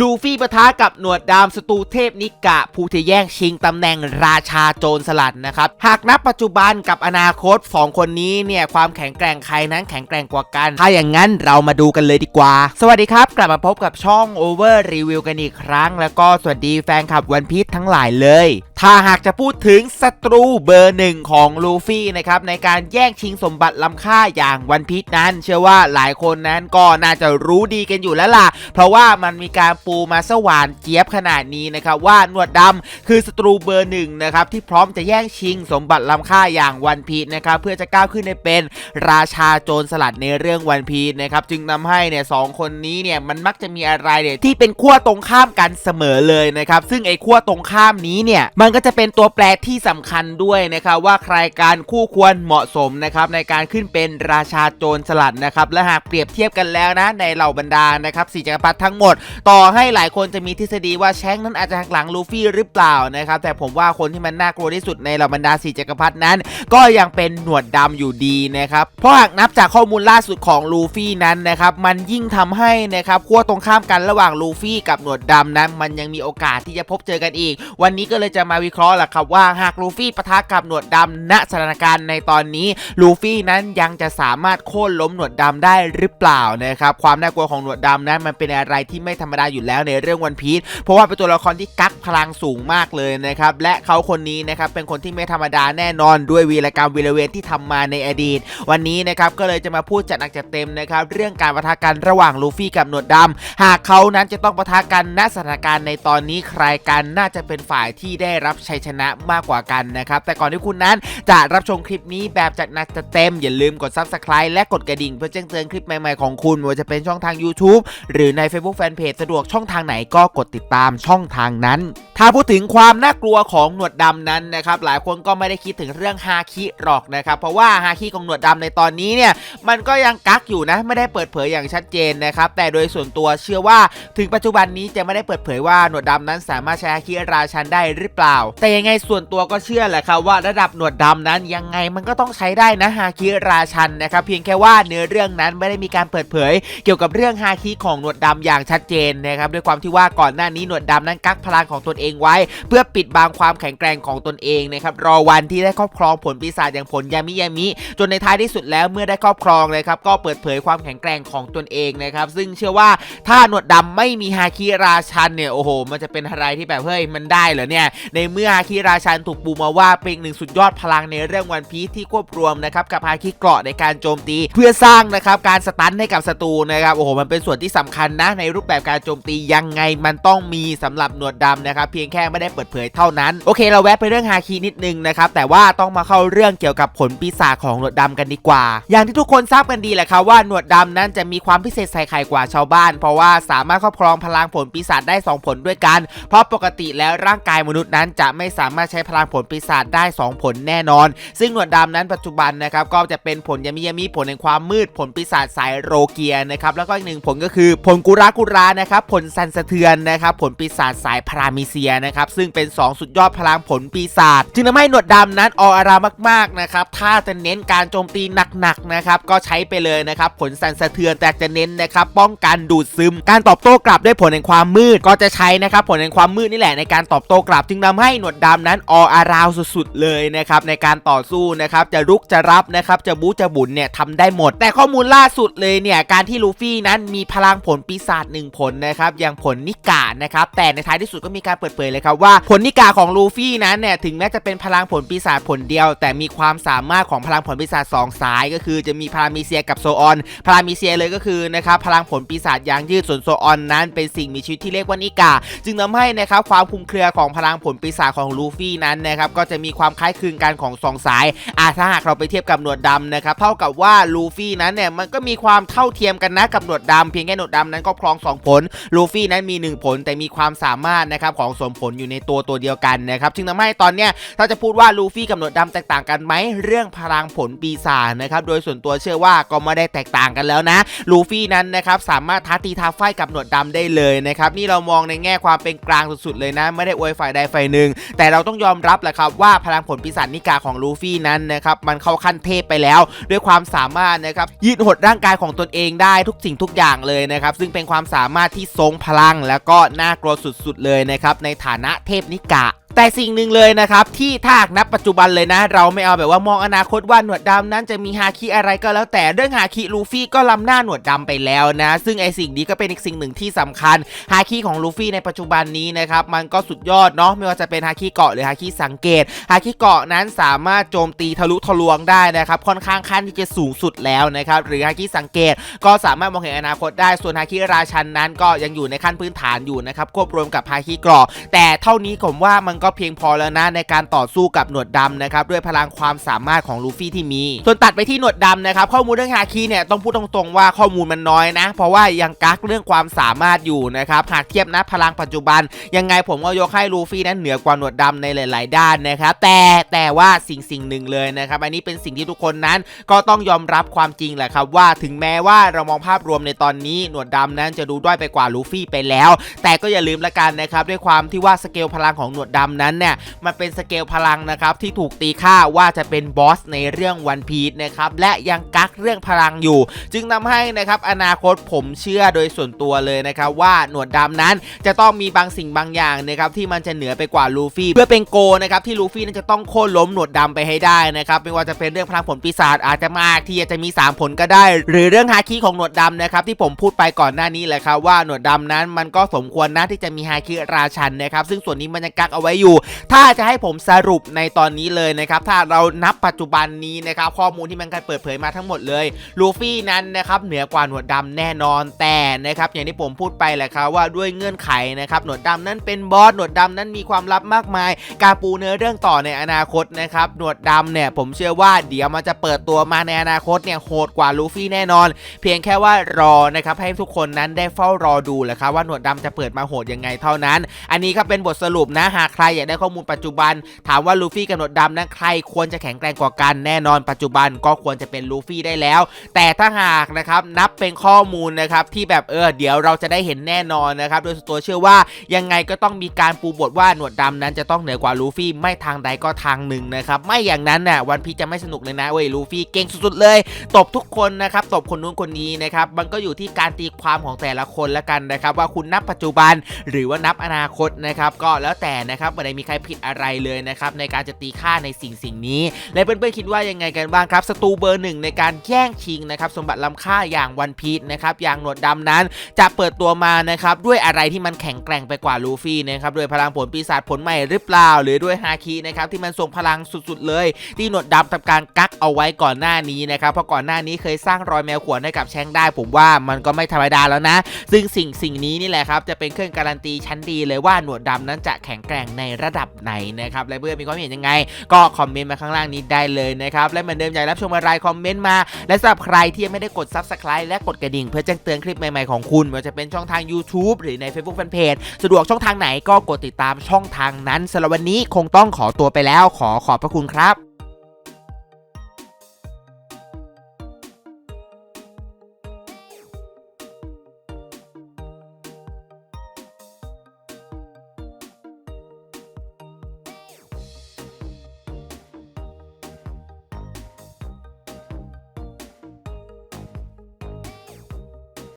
ลูฟี่ปะทะกับหนวดดามสตูเทพนิกะ ผู้ที่แย่งชิงตำแหน่งราชาโจรสลัดนะครับ หากนับปัจจุบันกับอนาคตสองคนนี้เนี่ย ความแข็งแกร่งใครนั้นแข็งแกร่งกว่ากัน ถ้าอย่างนั้นเรามาดูกันเลยดีกว่า สวัสดีครับ กลับมาพบกับช่อง Over Review กันอีกครั้ง แล้วก็สวัสดีแฟนคลับวันพีชทั้งหลายเลย ถ้าหากจะพูดถึงศัตรูเบอร์หนึ่งของลูฟี่นะครับในการแย่งชิงสมบัติล้ำค่าอย่างวันพีชนั้น เชื่อว่าหลายคนนั้นก็น่าจะรู้ดีกันอยู่แล้วล่ะ เพราะว่ามันมีการปูมาสว่านเจี๊ยบขนาดนี้นะครับว่าหนวดดำคือศัตรูเบอร์หนึ่งนะครับที่พร้อมจะแย่งชิงสมบัติล้ำค่าอย่างวันพีชนะครับเพื่อจะก้าวขึ้นในเป็นราชาโจรสลัดในเรื่องวันพีชนะครับจึงนำให้เนี่ยสองคนนี้เนี่ยมันมักจะมีอะไรเนี่ยที่เป็นขั้วตรงข้ามกันเสมอเลยนะครับซึ่งไอ้ขั้วตรงข้ามนี้เนี่ยมันก็จะเป็นตัวแปรที่สำคัญด้วยนะครับว่าใครการคู่ควรเหมาะสมนะครับในการขึ้นเป็นราชาโจรสลัดนะครับและหากเปรียบเทียบกันแล้วนะ ในเหล่าบรรดานะครับสี่จักรพรรดิทั้งหมด ต่อให้หลายคนจะมีทฤษฎีว่าแชงนั้นอาจจะหักหลังลูฟี่หรือเปล่านะครับแต่ผมว่าคนที่มันน่ากลัวที่สุดในเหล่าบรรดาสี่จักรพรรดินั้น ก็ยังเป็นหนวดดำอยู่ดีนะครับเพราะหากนับจากข้อมูลล่าสุดของลูฟี่นั้นนะครับมันยิ่งทำให้นะครับขั้วตรงข้ามกันระหว่างลูฟี่กับหนวดดำนั้นมันยังมีโอกาสที่จะพบเจอกันอีก วันนี้ก็เลยจะมาวิเคราะห์แหละครับว่าหากลูฟี่ปะทะกับหนวดดำณสถานการณ์ในตอนนี้ลูฟี่นั้นยังจะสามารถโค่นล้มหนวดดำได้หรือเปล่านะครับความน่ากลัวของหนวดดำนั้นมันเป็นอะไรที่ไม่ธรรมดาอยู่แล้วในเรื่องวันพีชเพราะว่าเป็นตัวละครที่กักพลังสูงมากเลยนะครับและเขาคนนี้นะครับเป็นคนที่ไม่ธรรมดาแน่นอนด้วยวีรกรรมวีรเวรที่ทำมาในอดีต วันนี้นะครับก็เลยจะมาพูดจัดหนักจัดเต็มนะครับเรื่องการปะทะกันระหว่างลูฟี่กับหนวดดำหากเขานั้นจะต้องปะทะกันณสถานการณ์ในตอนนี้ใครกันน่าจะเป็นฝ่ายที่ได้รับชัยชนะมากกว่ากันนะครับ แต่ก่อนที่คุณนั้นจะรับชมคลิปนี้แบบจัดหนักจัดเต็ม อย่าลืมกด subscribe และกดกระดิ่งเพื่อแจ้งเตือนคลิปใหม่ๆของคุณไม่ว่าจะเป็นช่องทาง YouTube หรือใน Facebook Fanpage สะดวกช่องทางไหนก็กดติดตามช่องทางนั้น ถ้าพูดถึงความน่ากลัวของหนวดดำนั้นนะครับหลายคนก็ไม่ได้คิดถึงเรื่องฮาคิหรอกนะครับเพราะว่าฮาคิของหนวดดำในตอนนี้เนี่ยมันก็ยังกักอยู่นะไม่ได้เปิดเผยอย่างชัดเจนนะครับแต่โดยส่วนตัวเชื่อว่าถึงปัจจุบันนี้จะไม่ได้เปิดเผยว่าหนวดดำนั้นสามารถใช้ฮาคิราชันได้หรือเปล่า แต่ยังไงส่วนตัวก็เชื่อแหละครับว่าระดับหนวดดำนั้นยังไงมันก็ต้องใช้ได้นะฮาคิราชันนะครับเพียงแค่ว่าเนื้อเรื่องนั้นไม่ได้มีการเปิดเผย เกี่ยวกับเรื่องฮาคิของหนวดดำอย่างชัดเจนนะครับด้วยความที่ว่าก่อนหน้านี้หนวดดำนั้นกักพลังของตนเองไว้ เพื่อปิดบังความแข็งแกร่งของตนเองนะครับรอวันที่ได้ครอบครองผลปีศาจอย่างผลยามิยามิ จนในท้ายที่สุดแล้วเมื่อได้ครอบครองเลยครับก็เปิดเผยความแข็งแกร่งของตนเองนะครับซึ่งเชื่อว่าถ้าหนวดดำไม่มีฮาคิราชันเนี่ยโอ้โห มันจะเป็นอะไรที่แบบเฮ้ยมันได้เหรอเนี่ยในเมื่อฮาคิราชันถูกปูมาว่าเป็นหนึ่งสุดยอดพลังในเรื่องวันพีซที่ควบรวมนะครับกับฮาคิเกราะในการโจมตี เพื่อสร้างนะครับการสตันให้กับศัตรูนะครับโอ้โหมันเป็นส่วนที่สำคัญนะในรูปแบบการโจมตียังไงมันต้องมีสำหรับหนวดดำนะครับพียงแค่ไม่ได้เปิดเผยเท่านั้น โอเค เราแวะไปเรื่องฮาคินิดนึงนะครับ แต่ว่าต้องมาเข้าเรื่องเกี่ยวกับผลปีศาจของหนวดดำกันดีกว่า อย่างที่ทุกคนทราบกันดีแหละครับว่าหนวดดำนั้นจะมีความพิเศษใส่ไข่กว่าชาวบ้าน เพราะว่าสามารถครอบครองพลังผลปีศาจได้ 2 ผลด้วยกัน เพราะปกติแล้วร่างกายมนุษย์นั้นจะไม่สามารถใช้พลังผลปีศาจได้ 2 ผลแน่นอน ซึ่งหนวดดำนั้นปัจจุบันนะครับก็จะเป็นผลยามิยามิผลแห่งความมืดผลปีศาจสายโรเกียนะครับแล้วก็อีกหนึ่งผลก็คือผลกุรากุรานะครับผลสันสะเทือนนะครับผลปีศาจสายพรามิเซียนะครับ ซึ่งเป็น 2 สุดยอดพลังผลปีศาจจึงทำให้หนวดดำนั้นออรามากๆนะครับถ้าจะเน้นการโจมตีหนักๆนะครับก็ใช้ไปเลยนะครับผลสั่นสะเทือนแต่จะเน้นนะครับป้องกันดูดซึม การตอบโต้กลับด้วยผลแห่งความมืดก็จะใช้นะครับผลแห่งความมืดนี่แหละในการตอบโต้กลับ จึงทำให้หนวดดำนั้นออาราวสุดๆเลยนะครับในการต่อสู้นะครับจะรุกจะรับนะครับจะบู๊จะบุญเนี่ยทำได้หมด แต่ข้อมูลล่าสุดเลยเนี่ยการที่ลูฟี่นั้นมีพลังผลปีศาจหนึ่งผลนะครับอย่างผลนิกานะครับแต่ในท้ายที่สุดก็มีการเปิดเผยเลยครับว่าผลนิกาของลูฟี่นั้นเนี่ยถึงแม้จะเป็นพลังผลปีศาจผลเดียว แต่มีความสามารถของพลังผลปีศาจสองสาย ก็คือจะมีพลังมีเซียกับโซออนพลังมีเซียเลยก็คือนะครับพลังผลปีศาจยางยืดส่วนโซออนนั้นเป็นสิ่งมีชีวิตที่เรียกว่านิกา จึงทำให้นะครับความคุมเครือของพลังผลปีศาจของลูฟี่นั้นนะครับก็จะมีความคล้ายคลึงกันของสองสายอะถ้าหากเราไปเทียบกับหนวดดำนะครับเท่ากับว่าลูฟี่นั้นเนี่ยมันก็มีความเท่าเทียมกันนะกับหนวดดำเพียงแค่หนวดดำนั้นก็ครองสองผลลูฟี่นั้นมีหนึ่งผลแต่มีความสามารถนะครับของโซมผลอยู่ในตัวตัวเดียวกันนะครับจึงทำให้ตอนเนี้ยถ้าจะพูดว่าลูฟี่กับหนวดดำแตกต่างกันไหมเรื่องพลังผลปีศาจนะครับโดยส่วนตัวเชื่อว่าก็ไม่ได้แตกต่างกันแล้วนะลูฟี่นั้นนะครับสามารถท้าตีท้าไฟกับหนวดดำได้เลยนะครับนี่เรามองในแง่ความเป็นกลางสุดๆเลยนะ ไม่ได้อวยฝ่ายใดฝ่ายหนึ่งแต่เราต้องยอมรับแหละครับว่าพลังผลปีศาจนิกาของลูฟี่นั้นนะครับมันเข้าขั้นเทพไปแล้ว ด้วยความสามารถนะครับยืดหดร่างกายของตนเองได้ทุกสิ่งทุกอย่างเลยนะครับซึ่งเป็นความสามารถที่ทรงพลังแล้วก็น่ากลัวสุดๆเลยนะครับในฐานะเทพนิกะ แต่สิ่งหนึ่งเลยนะครับที่ถ้าหากนับปัจจุบันเลยนะ เราไม่เอาแบบว่ามองอนาคตว่าหนวดดำนั้นจะมีฮาคิอะไรก็แล้วแต่เรื่องฮาคิลูฟี่ก็ล้ำหน้าหนวดดำไปแล้วนะ ซึ่งไอสิ่งนี้ก็เป็นอีกสิ่งหนึ่งที่สำคัญฮาคิของลูฟี่ในปัจจุบันนี้นะครับมันก็สุดยอดเนาะไม่ว่าจะเป็นฮาคิเกาะหรือฮาคิสังเกตฮาคิเกาะนั้นสามารถโจมตีทะลุทะลวงได้นะครับค่อนข้างขั้นที่จะสูงสุดแล้วนะครับหรือฮาคิสังเกตก็สามารถมองเห็นอนาคตได้ส่วนฮาคิราชันนั้นก็ยังอยู่ในขั้นพื้นฐานอยู่นะครับควบรวมกับฮาคิเกาะแต่เท่านี้ผมว่ามันกเพียงพอแล้วนะในการต่อสู้กับหนวดดำนะครับด้วยพลังความสามารถของลูฟี่ที่มี ส่วนตัดไปที่หนวดดำนะครับข้อมูลเรื่องฮาคิเนี่ยต้องพูดตรงๆว่าข้อมูลมันน้อยนะ เพราะว่ายังกักเรื่องความสามารถอยู่นะครับหากเทียบนะพลังปัจจุบัน ยังไงผมก็ยกให้ลูฟี่นั้นเหนือกว่าหนวดดำในหลาย ๆ ด้านนะครับแต่แต่ว่าสิ่งสิ่งหนึ่งเลยนะครับอันนี้เป็นสิ่งที่ทุกคนนั้นก็ต้องยอมรับความจริงแหละครับว่าถึงแม้ว่าเรามองภาพรวมในตอนนี้หนวดดำนั้นจะดูด้อยไปกว่าลูฟี่ไปแล้ว แต่ก็อย่าลืมละกันนะครับด้วยความที่ว่าสเกลพลังของหนวดดำนั้นเนี่ยมันเป็นสเกลพลังนะครับที่ถูกตีค่าว่าจะเป็นบอสในเรื่องวันพีชนะครับและยังกักเรื่องพลังอยู่ จึงทำให้นะครับอนาคตผมเชื่อโดยส่วนตัวเลยนะครับว่าหนวดดำนั้นจะต้องมีบางสิ่งบางอย่างนะครับที่มันจะเหนือไปกว่าลูฟี่เพื่อเป็นโกนะครับที่ลูฟี่นั้นจะต้องโค่นล้มหนวดดำไปให้ได้นะครับไม่ว่าจะเป็นเรื่องพลังผลปีศาจอาจจะมากที่จะมี 3 ผลก็ได้ หรือเรื่องฮาคิของหนวดดำนะครับที่ผมพูดไปก่อนหน้านี้แหละครับว่าหนวดดำนั้นมันก็สมควรนะที่จะมีฮาคิราชันนะครับซึ่งส่วนนี้มันยังกักเอาไว้อยู่ถ้าจะให้ผมสรุปในตอนนี้เลยนะครับ ถ้าเรานับปัจจุบันนี้นะครับ ข้อมูลที่มันการเปิดเผยมาทั้งหมดเลย ลูฟี่นั้นนะครับเหนือกว่าหนวดดำแน่นอนแต่ นะครับอย่างที่ผมพูดไปแหละครับว่าด้วยเงื่อนไขนะครับหนวดดำนั้นเป็นบอสหนวดดำนั้นมีความลับมากมาย กาปูเนื้อเรื่องต่อในอนาคตนะครับหนวดดำเนี่ยผมเชื่อว่าเดี๋ยวมันจะเปิดตัวมาในอนาคตเนี่ยโหดกว่าลูฟี่แน่นอน เพียงแค่ว่ารอนะครับให้ทุกคนนั้นได้เฝ้ารอดูแหละครับว่าหนวดดำจะเปิดมาโหดยังไงเท่านั้น อันนี้ก็เป็นบทสรุปนะหากใครอยากได้ข้อมูลปัจจุบัน ถามว่าลูฟี่กับหนวดดำนั้นใครควรจะแข็งแกร่งกว่ากันแน่นอนปัจจุบันก็ควรจะเป็นลูฟี่ได้แล้ว แต่ถ้าหากนะครับนับเป็นข้อมูลนะครับที่แบบเออเดี๋ยวเราจะได้เห็นแน่นอนนะครับโดยส่วนตัวเชื่อว่ายังไงก็ต้องมีการปูบทว่าหนวดดำนั้นจะต้องเหนือกว่าลูฟี่ไม่ทางใดก็ทางหนึ่งนะครับไม่อย่างนั้นน่ะวันพีชจะไม่สนุกเลยนะเว้ยลูฟี่เก่งสุดๆเลย ตบทุกคนนะครับตบคนนู้นคนนี้นะครับมันก็อยู่ที่การตีความของแต่ละคนละกันนะครับว่าคุณนับปัจจุบันหรือว่านับอนาคตนะครับก็แล้วแต่นะครับไม่ได้มีใครผิดอะไรเลยนะครับในการจะตีค่าในสิ่งสิ่งนี้ และเพื่อนๆคิดว่ายังไงกันบ้างครับสตูเบอร์หนึ่งในการแย่งชิงนะครับสมบัติล้ำค่าอย่างวันพีชนะครับอย่างหนวดดำนั้น จะเปิดตัวมานะครับด้วยอะไรที่มันแข็งแกร่งไปกว่าลูฟี่นะครับด้วยพลังผลปีศาจผลใหม่หรือเปล่า หรือด้วยฮาคินะครับที่มันทรงพลังสุดๆเลย ที่หนวดดำทำการกักเอาไว้ก่อนหน้านี้นะครับเพราะก่อนหน้านี้เคยสร้างรอยแมวขวนให้กับแชงได้ ผมว่ามันก็ไม่ธรรมดาแล้วนะ ซึ่งสิ่งสิ่งนี้นี่แหละครับจะเป็นเครื่องการันตีชั้นดีเลยว่าหนวดดำนั้นจะแข็งแกร่งในระดับไหนนะครับและเพื่อนมีความเห็นยังไง ก็คอมเมนต์มาข้างล่างนี้ได้เลยนะครับและเหมือนเดิมอยากรับชมอะไรคอมเมนต์มา และสำหรับใครที่ยังไม่ได้กด Subscribe และกดกระดิ่งเพื่อแจ้งเตือนคลิปใหม่ๆของคุณไม่ว่าจะเป็นช่องทาง YouTube หรือใน Facebook Fanpage สะดวกช่องทางไหนก็กดติดตามช่องทางนั้นสำหรับวันนี้คงต้องขอตัวไปแล้ว ขอขอบพระคุณครับ